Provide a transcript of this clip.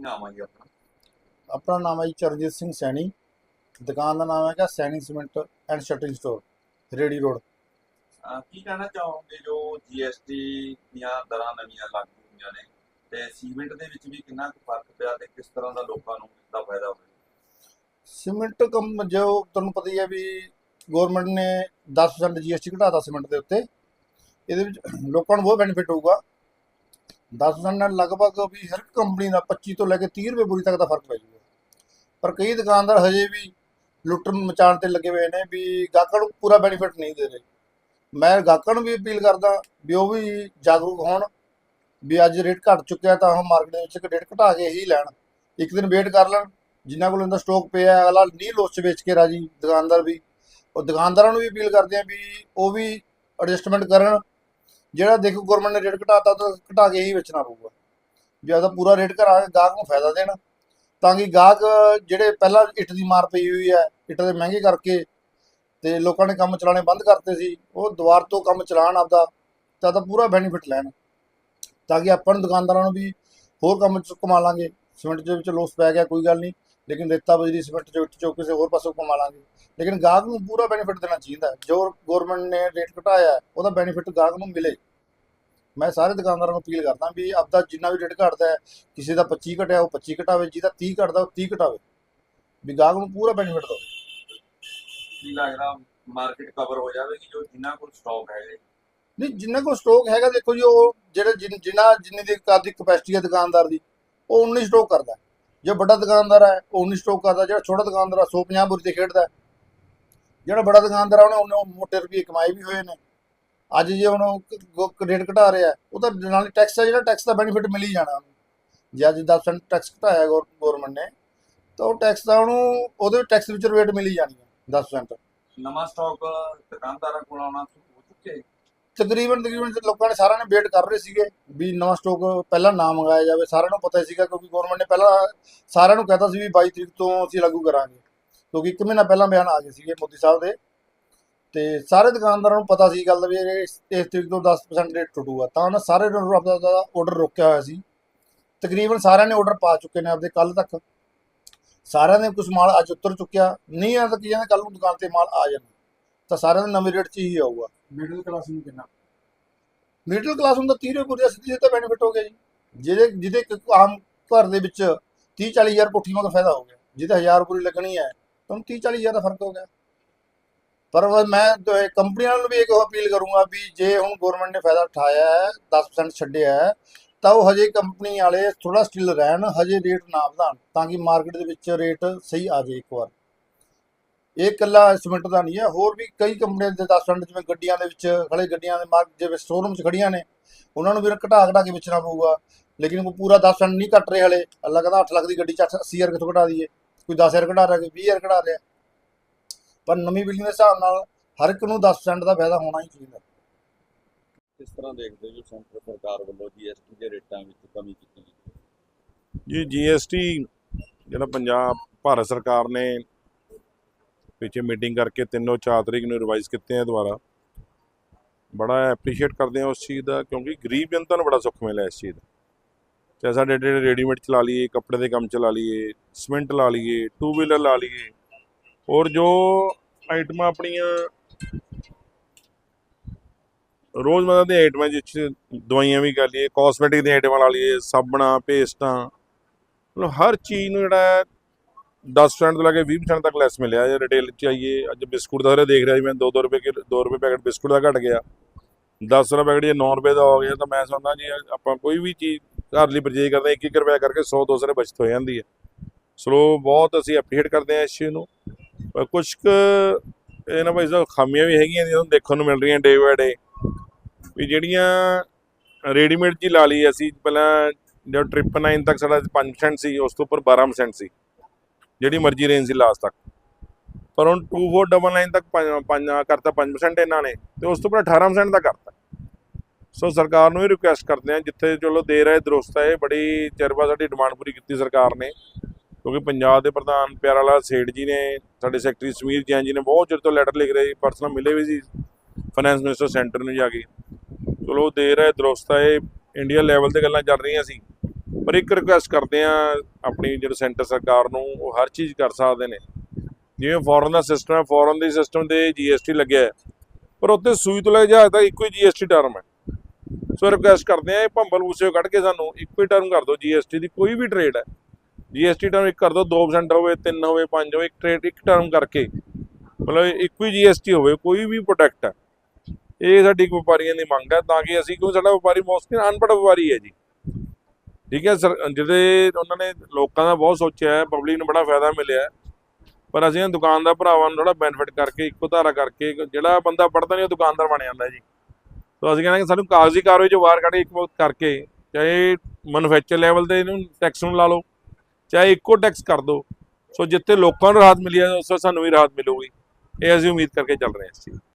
ਕੀ ਨਾਮ ਆ ਜੀ ਆਪਣਾ? ਆਪਣਾ ਨਾਮ ਹੈ ਜੀ ਚਰਨਜੀਤ ਸਿੰਘ ਸੈਣੀ। ਦੁਕਾਨ ਦਾ ਨਾਮ ਹੈਗਾ Saini cement and shuttering store ਰੇੜੀ ਰੋਡ। ਅਹ ਕੀ ਕਹਿਣਾ ਚਾਹੋਗੇ ਜੋ ਜੀਐਸਟੀ ਦੀਆਂ ਦਰਾਂ ਨਵੀਆਂ ਲਾਗੂ ਹੋਈਆਂ ਨੇ ਤੇ ਸੀਮੈਂਟ ਦੇ ਵਿੱਚ ਵੀ ਕਿੰਨਾ ਕੁ ਫ਼ਰਕ ਪਿਆ ਤੇ ਕਿਸ ਤਰ੍ਹਾਂ ਦਾ ਲੋਕਾਂ ਨੂੰ ਦਾ ਫਾਇਦਾ ਹੋਇਆ? ਸੀਮੈਂਟ ਕੰਮ ਜੋ ਤੁਹਾਨੂੰ ਪਤਾ ਹੀ ਹੈ ਵੀ ਗਵਰਨਮੈਂਟ ਨੇ 10% ਜੀਐਸਟੀ ਘਟਾਤਾ ਸੀਮੈਂਟ ਦੇ ਉੱਤੇ। ਇਹਦੇ ਵਿੱਚ ਲੋਕਾਂ ਨੂੰ ਬਹੁਤ ਬੈਨੀਫਿਟ ਹੋਊਗਾ। 10% ਨਾਲ ਲਗਭਗ ਵੀ ਹਰ ਕੰਪਨੀ ਦਾ 25 ਤੋਂ ਲੈ ਕੇ 30 ਰੁਪਏ ਬੋਰੀ ਤੱਕ ਦਾ ਫ਼ਰਕ ਪੈ ਜਾਊਗਾ ਪਰ ਕਈ ਦੁਕਾਨਦਾਰ ਹਜੇ ਵੀ ਲੁੱਟਣ ਮਚਾਉਣ ਤੇ ਲੱਗੇ ਹੋਏ ਨੇ ਵੀ ਗਾਹਕਾਂ ਨੂੰ ਪੂਰਾ ਬੈਨੀਫਿਟ ਨਹੀਂ ਦੇ ਰਹੇ। ਮੈਂ ਗਾਹਕਾਂ ਨੂੰ ਵੀ ਅਪੀਲ ਕਰਦਾ ਵੀ ਉਹ ਵੀ ਜਾਗਰੂਕ ਹੋਣ ਵੀ ਅੱਜ ਰੇਟ ਘਟ ਚੁੱਕਿਆ ਤਾਂ ਉਹ ਮਾਰਕੀਟ ਦੇ ਵਿੱਚ ਇੱਕ ਰੇਟ ਘਟਾ ਕੇ ਹੀ ਲੈਣ। ਇੱਕ ਦਿਨ ਵੇਟ ਕਰ ਲੈਣ ਜਿਨ੍ਹਾਂ ਕੋਲ ਇਹਦਾ ਸਟਾਕ ਪਿਆ, ਅਗਲਾ ਨਹੀਂ ਲੋਸ ਚ ਵੇਚ ਕੇ ਰਾਜੀ ਦੁਕਾਨਦਾਰ ਵੀ। ਉਹ ਦੁਕਾਨਦਾਰਾਂ ਨੂੰ ਵੀ ਅਪੀਲ ਕਰਦੇ ਆ ਵੀ ਉਹ ਵੀ ਐਡਜਸਟਮੈਂਟ ਕਰਨ ਜਿਹੜਾ ਦੇਖੋ ਗਵਰਨਮੈਂਟ ਨੇ ਰੇਟ ਘਟਾਤਾ, ਤਾਂ ਘਟਾ ਕੇ ਹੀ ਵੇਚਣਾ ਪਊਗਾ। ਜੇ ਉਹਦਾ ਪੂਰਾ ਰੇਟ ਘਟਾ ਕੇ ਗਾਹਕ ਨੂੰ ਫਾਇਦਾ ਦੇਣ, ਤਾਂ ਕਿ ਗਾਹਕ ਜਿਹੜੇ ਪਹਿਲਾਂ ਇੱਟ ਦੀ ਮਾਰ ਪਈ ਹੋਈ ਹੈ, ਇੱਟ ਦੇ ਮਹਿੰਗੇ ਕਰਕੇ ਤੇ ਲੋਕਾਂ ਨੇ ਕੰਮ ਚਲਾਣੇ ਬੰਦ ਕਰਤੇ ਸੀ, ਉਹ ਦੁਬਾਰ ਤੋਂ ਕੰਮ ਚਲਾਉਣ ਆਪਦਾ, ਤਾਂ ਤਾਂ ਪੂਰਾ ਬੈਨੀਫਿਟ ਲੈਣ। ਤਾਂ ਕਿ ਆਪਾਂ ਨੂੰ ਦੁਕਾਨਦਾਰਾਂ ਨੂੰ ਵੀ ਹੋਰ ਕੰਮ ਚ ਕਮਾ ਲਾਂਗੇ। ਸਿਮੈਂਟ ਦੇ ਵਿੱਚ ਲੋਸ ਪੈ ਗਿਆ, ਕੋਈ ਗੱਲ ਨਹੀਂ। ਲੇਕਿਨ ਰੇਤਾ ਬਜਰੀ ਸਿਮੈਂਟ ਇੱਟ ਚੋਂ ਕਿਸੇ ਹੋਰ ਪਾਸੋਂ ਕਮਾ ਲਾਂਗੇ। ਲੇਕਿਨ ਗਾਹਕ ਨੂੰ ਪੂਰਾ ਬੈਨੀਫਿਟ ਦੇਣਾ ਚਾਹੀਦਾ। ਜੋ ਗਵਰਨਮੈਂਟ ਨੇ ਰੇਟ ਘਟਾਇਆ ਉਹਦਾ ਬੈਨੀਫਿਟ ਗਾਹਕ ਨੂੰ ਮਿਲੇ। ਮੈਂ ਸਾਰੇ ਦੁਕਾਨਦਾਰਾਂ ਨੂੰ ਅਪੀਲ ਕਰਦਾ ਵੀ ਆਪਦਾ ਜਿੰਨਾ ਵੀ ਰੇਟ ਘਟਦਾ ਹੈ ਕਿਸੇ ਦਾ 25 ਘਟਿਆ ਉਹ 25 ਘਟਾਵੇ ਜਿਹਦਾ 30 ਘਟਦਾ ਉਹ 30 ਘਟਾਵੇ। ਵੀ ਗਾਹਕ ਨੂੰ ਪੂਰਾ ਬੈਨੀਫਿਟ ਦੋ ਕੀ ਲੱਗਦਾ ਮਾਰਕੀਟ ਕਵਰ ਹੋ ਜਾਵੇਗੀ ਜੋ ਜਿਨ੍ਹਾਂ ਕੋਲ ਸਟਾਕ ਹੈਗੇ? ਨਹੀਂ ਜਿੰਨਾ ਕੋਲ ਸਟਾਕ ਹੈਗਾ ਦੇਖੋ ਜੀ ਉਹ ਜਿਹੜੇ ਜਿਨ- ਜਿੰਨੀ ਦੀ ਕਾਦੀ ਕਪੈਸਿਟੀ ਹੈ ਦੁਕਾਨਦਾਰ ਦੀ ਉਹ ਉਨੀ ਸਟਾਕ ਕਰਦਾ। ਜੋ ਵੱਡਾ ਦੁਕਾਨਦਾਰ ਹੈ, ਉਹ ਉਨੀ ਸਟਾਕ ਕਰਦਾ, ਜਿਹੜਾ ਛੋਟਾ ਦੁਕਾਨਦਾਰ ਆ 150 ਬੁਰੀ ਤੇ ਖੇਡਦਾ ਹੈ। ਜਿਹੜਾ ਬੜਾ ਦੁਕਾਨਦਾਰ ਆ ਉਹਨੇ ਉਹਨੇ ਮੋਟੇ ਰੁਪਏ ਕਮਾਏ ਵੀ ਹੋਏ ਨੇ। ਅੱਜ ਜੇ ਹੁਣ ਉਹ ਰੇਟ ਘਟਾ ਰਿਹਾ ਉਹ ਤਾਂ ਨਾਲ ਟੈਕਸ ਹੈ, ਜਿਹੜਾ ਟੈਕਸ ਦਾ ਬੈਨੀਫਿਟ ਮਿਲ ਹੀ ਜਾਣਾ ਉਹਨੂੰ। ਜੇ ਅੱਜ 10% ਟੈਕਸ ਘਟਾਇਆ ਗਵਰਨਮੈਂਟ ਨੇ, ਤਾਂ ਉਹ ਟੈਕਸ ਦਾ ਉਹਨੂੰ, ਉਹਦੇ ਟੈਕਸ ਵਿੱਚ ਰੇਟ ਮਿਲ ਹੀ ਜਾਣੀ ਹੈ 10% ਨਵਾਂ ਸਟਾਕ ਦੁਕਾਨਦਾਰਾਂ ਕੋਲ ਆਉਣਾ ਸ਼ੁਰੂ ਹੋ। ਚੁੱਕੇ ਤਕਰੀਬਨ ਤਕਰੀਬਨ ਲੋਕਾਂ ਨੇ ਸਾਰਿਆਂ ਨੇ ਵੇਟ ਕਰ ਰਹੇ ਸੀਗੇ ਵੀ ਨਵਾਂ ਸਟਾਕ ਪਹਿਲਾਂ ਨਾ ਮੰਗਾਇਆ ਜਾਵੇ। ਸਾਰਿਆਂ ਨੂੰ ਪਤਾ ਹੀ ਸੀਗਾ ਕਿਉਂਕਿ ਗਵਰਨਮੈਂਟ ਨੇ ਪਹਿਲਾਂ ਸਾਰਿਆਂ ਨੂੰ ਕਹਿਤਾ ਸੀ ਵੀ 22 ਤਰੀਕ ਤੋਂ ਅਸੀਂ ਲਾਗੂ ਕਰਾਂਗੇ। ਕਿਉਂਕਿ ਇੱਕ ਮਹੀਨਾ ਪਹਿਲਾਂ ਬਿਆਨ ਆ ਗਏ ਸੀਗੇ ਮੋਦੀ ਸਾਹਿਬ ਦੇ। ਤੇ ਸਾਰੇ ਦੁਕਾਨਦਾਰਾਂ ਨੂੰ ਪਤਾ ਸੀ ਗੱਲ ਵੀ ਇਹ ਇਸ ਤਰੀਕ ਤੋਂ 10% ਰੇਟ ਟੁੱਟੂਗਾ। ਤਾਂ ਉਹਨਾਂ ਸਾਰੇ ਨੂੰ ਆਪਦਾ ਆਪਦਾ ਆਰਡਰ ਰੋਕਿਆ ਹੋਇਆ ਸੀ। ਤਕਰੀਬਨ ਸਾਰਿਆਂ ਨੇ ਆਰਡਰ ਪਾ ਚੁੱਕੇ ਨੇ ਆਪਦੇ ਕੱਲ ਤੱਕ। ਸਾਰਿਆਂ ਨੇ ਕੁਝ ਮਾਲ ਅੱਜ ਉਤਰ ਚੁੱਕਿਆ। ਨਹੀਂ ਆ ਤਾਂ ਕੀ ਕਹਿੰਦੇ ਕੱਲ ਨੂੰ ਦੁਕਾਨ ਤੇ ਮਾਲ ਆ ਜਾਣਾ। ਤਾਂ ਸਾਰਿਆਂ ਦੇ ਨਵੇਂ ਰੇਟ 'ਚ ਹੀ ਆਊਗਾ। ਮਿਡਲ ਕਲਾਸ ਨੂੰ ਕਿੰਨਾ? ਮਿਡਲ ਕਲਾਸ ਨੂੰ ਤਾਂ 30 ਰੁਪਏ ਪੂਰੀ ਸਿੱਧੀ ਤਾਂ ਬੈਨੀਫਿਟ ਹੋ ਗਿਆ ਜੀ। ਜਿਹਦੇ ਜਿਹਦੇ ਇੱਕ ਆਮ ਘਰ ਦੇ ਵਿੱਚ 30 40 ਹਜ਼ਾਰ ਕੋਠੀਆਂ ਦਾ ਫਾਇਦਾ ਹੋ ਗਿਆ। ਜਿਹਦੇ 1000 ਪੂਰੀ ਲੱਗਣੀ ਹੈ ਤਾਂ 30 40 ਹਜ਼ਾਰ ਦਾ ਫ਼ਰਕ ਹੋ ਗਿਆ। ਪਰ ਮੈਂ ਕੰਪਨੀਆਂ ਨੂੰ ਵੀ ਇੱਕ ਅਪੀਲ ਕਰੂੰਗਾ ਵੀ ਜੇ ਹੁਣ ਗਵਰਨਮੈਂਟ ਨੇ ਫਾਇਦਾ ਉਠਾਇਆ ਹੈ 10% ਛੱਡਿਆ ਹੈ ਤਾਂ ਉਹ ਹਜੇ ਕੰਪਨੀ ਵਾਲੇ ਥੋੜਾ ਸਟਿਲ ਰਹਿਣ ਹਜੇ ਰੇਟ ਨਾ ਵਧਾਉਣ ਤਾਂ ਕਿ ਮਾਰਕੀਟ ਦੇ ਵਿੱਚ ਰੇਟ ਸਹੀ ਆ ਜਾਏ ਇੱਕ ਵਾਰ। ਇਹ ਇਕੱਲਾ ਸਿਮੈਂਟ ਦਾ ਨਹੀਂ ਹੈ ਹੋਰ ਵੀ ਕਈ ਕੰਪਨੀਆਂ ਦੇ 10% ਜਿਵੇਂ ਗੱਡੀਆਂ ਦੇ ਵਿੱਚ ਖੜੇ ਗੱਡੀਆਂ ਦੇ ਮਾਰਕ ਜਿਵੇਂ ਸ਼ੋਰੂਮ 'ਚ ਖੜੀਆਂ ਨੇ ਉਹਨਾਂ ਨੂੰ ਵੀ ਘਟਾ ਘਟਾ ਕੇ ਵੇਚਣਾ ਪਊਗਾ। ਲੇਕਿਨ ਉਹ ਪੂਰਾ 10% ਨਹੀਂ ਘਟ ਰਹੇ ਹਲੇ ਅੱਲਾ ਕਹਿੰਦਾ 8 ਲੱਖ ਦੀ ਗੱਡੀ 'ਚ 80 ਹਜ਼ਾਰ ਕਿੱਥੋਂ ਘਟਾ ਦਈਏ? ਕੋਈ 10000 ਘਟਾ ਰਿਹਾ ਕੋਈ 20000 ਘਟਾ ਰਿਹਾ। ਪਰ ਨਵੀਂ ਬਿਲਡਿੰਗ ਦੇ ਹਿਸਾਬ ਨਾਲ ਹਰ ਇੱਕ ਨੂੰ 10% ਦਾ ਫਾਇਦਾ ਹੋਣਾ ਹੀ ਚਾਹੀਦਾ। ਕਿਸ ਤਰ੍ਹਾਂ ਦੇਖਦੇ ਹੋ ਜੋ ਸੈਂਟਰ ਸਰਕਾਰ ਵੱਲੋਂ ਜੀਐਸਟੀ ਦੇ ਰੇਟਾਂ ਵਿੱਚ ਕਮੀ ਕੀਤੀ ਗਈ ਜੀ ਜੀਐਸਟੀ ਜਿਹੜਾ ਪੰਜਾਬ ਭਾਰਤ ਸਰਕਾਰ ਨੇ ਪਿੱਛੇ ਮੀਟਿੰਗ ਕਰਕੇ ਤਿੰਨੋਂ ਚਾਰ ਤਰੀਕ ਨੂੰ ਰਿਵਾਈਜ਼ ਕੀਤੇ ਆ ਦੁਬਾਰਾ। ਬੜਾ ਐਪਰੀਸ਼ੀਏਟ ਕਰਦੇ ਆ ਉਸ ਚੀਜ਼ ਦਾ, ਕਿਉਂਕਿ ਗਰੀਬ ਜਨਤਾ ਨੂੰ ਬੜਾ ਸੁੱਖ ਮਿਲਿਆ ਇਸ ਚੀਜ਼ ਦਾ। ਚਾਹੇ ਸਾਡੇ ਜਿਹੜੇ ਰੈਡੀਮੇਡ ਚਲਾ ਲਈਏ, ਕੱਪੜੇ ਦੇ ਕੰਮ ਚਲਾ ਲਈਏ ਸੀਮੈਂਟ ਲਾ ਲਈਏ ਟੂ ਵੀਲਰ ਲਾ ਲਈਏ, ਔਰ ਜੋ ਆਈਟਮਾਂ ਆਪਣੀਆਂ ਰੋਜ਼ਮਰਰਾ ਦੀਆਂ ਆਈਟਮਾਂ ਜਿਸ 'ਚ ਦਵਾਈਆਂ ਵੀ ਕਰ ਲਈਏ ਕਾਸਮੈਟਿਕ ਦੀਆਂ ਆਈਟਮਾਂ ਲਾ ਲਈਏ, ਸਾਬਣਾਂ, ਪੇਸਟਾਂ, ਮਤਲਬ ਹਰ ਚੀਜ਼ ਨੂੰ ਜਿਹੜਾ ਹੈ 10% ਤੋਂ ਲੈ ਕੇ 20% ਤੱਕ ਲੈਸ ਮਿਲਿਆ ਜੇ ਰਿਟੇਲ ਚ ਆਈਏ। ਅੱਜ ਬਿਸਕੁਟ ਦਾ ਹਰੇ ਦੇਖ ਰਿਹਾ ਜੀ ਮੈਂ 2-2 ਰੁਪਏ ਕਿ 2 ਰੁਪਏ ਪੈਕਟ ਬਿਸਕੁਟ ਦਾ ਘਟ ਗਿਆ। 10 ਰੁਪਏ ਪੈਕਟ ਜੇ 9 ਰੁਪਏ ਦਾ ਹੋ ਗਿਆ ਤਾਂ ਮੈਂ ਸਮਝਦਾ ਜੀ, ਆਪਾਂ ਕੋਈ ਵੀ ਚੀਜ਼ ਘਰ ਲਈ ਪਰਚੇਜ ਕਰਦੇ 1-1 ਰੁਪਏ ਕਰਕੇ 100-200 ਰੁਪਏ ਬਚਤ ਹੋ ਜਾਂਦੀ ਹੈ। ਸਲੋ ਬਹੁਤ ਅਸੀਂ ਐਪਰੀਸ਼ੀਏਟ ਕਰਦੇ ਹਾਂ ਇਸ ਚੀਜ਼ ਨੂੰ। ਪਰ ਕੁਝ ਕੁ ਇਹਨਾਂ ਨਾ ਭਾਈ ਸਾਹਿਬ ਖਾਮੀਆਂ ਵੀ ਹੈਗੀਆਂ ਜਿਹਨੂੰ ਦੇਖਣ ਨੂੰ ਮਿਲ ਰਹੀਆਂ ਡੇ ਬਾਏ ਡੇ ਵੀ ਜਿਹੜੀਆਂ ਰੈਡੀਮੇਡ ਜੀ ਲਾ ਲਈ ਅਸੀਂ, ਪਹਿਲਾਂ ਜੋ ਟ੍ਰਿਪ 9 ਤੱਕ ਸਾਡਾ 5% ਸੀ, ਉਸ ਤੋਂ ਉੱਪਰ 12% ਸੀ। ਜਿਹੜੀ ਮਰਜ਼ੀ ਰੇਂਜ ਸੀ ਲਾਸਟ ਤੱਕ। ਪਰ ਹੁਣ 2499 ਤੱਕ ਪੰਜ- ਕਰਤਾ 5% ਇਹਨਾਂ ਨੇ ਤੇ ਉਸ ਤੋਂ ਉੱਪਰ 18% ਦਾ ਕਰਤਾ। ਸੋ ਸਰਕਾਰ ਨੂੰ ਇਹ ਰਿਕੁਐਸਟ ਕਰਦੇ ਆ ਜਿੱਥੇ ਚਲੋ ਦੇ ਰਹੇ ਦਰੁਸਤ ਹੈ ਇਹ ਬੜੀ ਚਿਰ ਬਾਅਦ ਸਾਡੀ ਡਿਮਾਂਡ ਪੂਰੀ ਕੀਤੀ ਸਰਕਾਰ ਨੇ। ਕਿਉਂਕਿ ਪੰਜਾਬ ਦੇ ਪ੍ਰਧਾਨ ਪਿਆਰਾ ਲਾਲ ਸੇਠ ਜੀ ਨੇ, ਸਾਡੇ ਸੈਕਟਰੀ ਸਮੀਰ ਜੈਨ ਜੀ ਨੇ ਬਹੁਤ ਚਿਰ ਤੋਂ ਲੈਟਰ ਲਿਖ ਰਹੇ ਸੀ ਪਰਸਨਲ ਮਿਲੇ ਵੀ ਸੀ। ਫਾਈਨੈਂਸ ਮਿਨਿਸਟਰ ਸੈਂਟਰ ਨੂੰ ਜਾ ਕੇ। ਚਲੋ ਦੇ ਰਹੇ ਦਰੁਸਤ ਹੈ ਇਹ ਇੰਡੀਆ ਲੈਵਲ ਤੇ ਗੱਲਾਂ ਚੱਲ ਰਹੀਆਂ ਸੀ। ਪਰ ਇੱਕ ਰਿਕੁਐਸਟ ਕਰਦੇ ਆ ਆਪਣੀ ਜਿਹੜੇ ਸੈਂਟਰ ਸਰਕਾਰ ਨੂੰ, ਉਹ ਹਰ ਚੀਜ਼ ਕਰ ਸਕਦੇ ਨੇ। ਜਿਵੇਂ ਫੋਰਨ ਦਾ ਸਿਸਟਮ ਹੈ ਫੋਰਨ ਦੇ ਸਿਸਟਮ ਤੇ ਜੀਐਸਟੀ ਲੱਗਿਆ ਹੈ। ਪਰ ਉੱਥੇ ਸੂਈ ਤੋਂ ਲੈ ਜਹਾਜ਼ ਤੱਕ ਇੱਕੋ ਹੀ ਜੀਐਸਟੀ ਟਰਮ ਹੈ। ਸੋ ਰਿਕੁਐਸਟ ਕਰਦੇ ਆ ਇਹ ਭੰਬਲ ਉਸੇ ਕੱਢ ਕੇ ਸਾਨੂੰ ਇੱਕੋ ਹੀ ਟਰਮ ਕਰ ਦਿਓ ਜੀਐਸਟੀ ਦੀ ਕੋਈ ਵੀ ਟ੍ਰੇਡ ਹੈ। ਜੀਐਸਟੀ ਟਰਮ ਇੱਕ ਕਰ ਦਿਓ 2% ਹੋਵੇ 3 ਹੋਵੇ 5 ਹੋਵੇ, ਇੱਕ ਟ੍ਰੇਡ ਇੱਕ ਟਰਮ ਕਰਕੇ। ਮਤਲਬ ਇੱਕੋ ਹੀ ਜੀਐਸਟੀ ਹੋਵੇ, ਕੋਈ ਵੀ ਪ੍ਰੋਡਕਟ ਹੈ। ਇਹ ਸਾਡੀ ਵਪਾਰੀਆਂ ਦੀ ਮੰਗ ਹੈ, ਤਾਂ ਕਿ ਅਸੀਂ ਕਿਉਂ ਸਾਡਾ ਵਪਾਰੀ ਮੋਸਟਲੀ ਅਨਪੜ੍ਹ ਵਪਾਰੀ ਹੈ ਜੀ। ਠੀਕ ਹੈ ਸਰ, ਜਿਹੜੇ ਉਹਨਾਂ ਨੇ ਲੋਕਾਂ ਦਾ ਬਹੁਤ ਸੋਚਿਆ ਹੈ ਪਬਲਿਕ ਨੂੰ ਬੜਾ ਫਾਇਦਾ ਮਿਲਿਆ ਪਰ ਅਸੀਂ ਇਹਨਾਂ ਦੁਕਾਨਦਾਰ ਭਰਾਵਾਂ ਨੂੰ ਥੋੜਾ ਬੈਨੀਫਿਟ ਕਰਕੇ, ਇੱਕੋ ਧਾਰਾ ਕਰਕੇ ਜਿਹੜਾ ਬੰਦਾ ਪੜਦਾ ਨਹੀਂ, ਉਹ ਦੁਕਾਨਦਾਰ ਬਣ ਜਾਂਦਾ ਜੀ। ਸੋ ਅਸੀਂ ਕਹਿੰਦੇ ਕਿ ਸਾਨੂੰ ਕਾਗਜ਼ੀ ਕਾਰਵਾਈ ਚੋਂ ਬਾਹਰ ਕੱਢ ਕੇ ਇੱਕ ਵਕਤ ਕਰਕੇ, ਚਾਹੇ ਮੈਨੂਫੈਕਚਰ ਲੈਵਲ ਤੇ ਇਹਨੂੰ ਟੈਕਸ ਨੂੰ ਲਾ ਲਓ, ਚਾਹੇ ਇੱਕੋ ਟੈਕਸ ਕਰ ਦਿਓ ਸੋ ਜਿੱਥੇ ਲੋਕਾਂ ਨੂੰ ਰਾਹਤ ਮਿਲੀ ਹੈ ਉਸ ਸਾਨੂੰ ਵੀ ਰਾਹਤ ਮਿਲੂਗੀ। ਇਹ ਅਸੀਂ ਉਮੀਦ ਕਰਕੇ ਚੱਲ ਰਹੇ ਹਾਂ ਇਸ ਚੀਜ਼